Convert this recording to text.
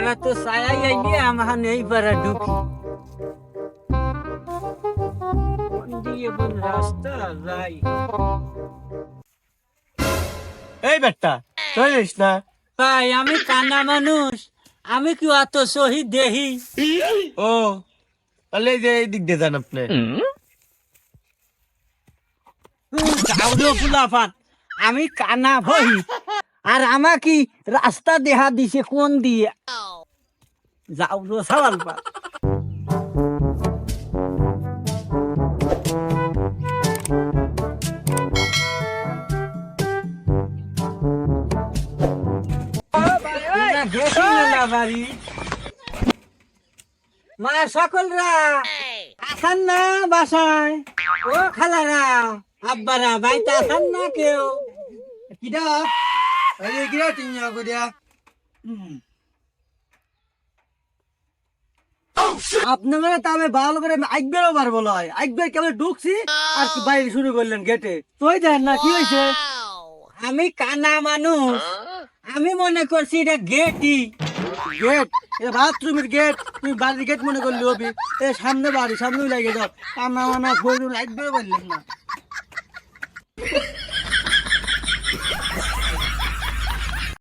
পাড়া তো ছায়াই আইনি আমার এই পাড়া ঢুকি কোন দিয়ে কোন রাস্তা যাই এই বেটা চলিস না ভাই আমি কানা মানুষ আমি কি অত শহীদ দেহি ও তাহলে এই যে এই দিক দিয়ে যান আপনি যাওলো ফুলাফান আমি কানা ভই আর আমাকে রাস্তা দেহা দিছে কোন দিয়ে যাওলো সওয়াল পা মা সকলরা আসান না বাসায় ও খালারা আব্বারা বাইতে আসান না কেউ কিডা কিডা টিঙ্গা করিয়া আপনারা তো আমি ভালো করে একবারও পারব নয় একবার কেবল ঢুকছি? আর কি বাইরে শুরু করলেন গেটে তুই দেন না কি হয়েছে? আমি কানা মানুষ। আমি মনে করছি এটা গেটই গেট এটা বাথরুমের গেট তুমি বাড়ির গেট মনে করলি হবি। এ সামনে বাড়ি সামনে লাগে যাও কানা মানা ফোন একবারও পারলেন না।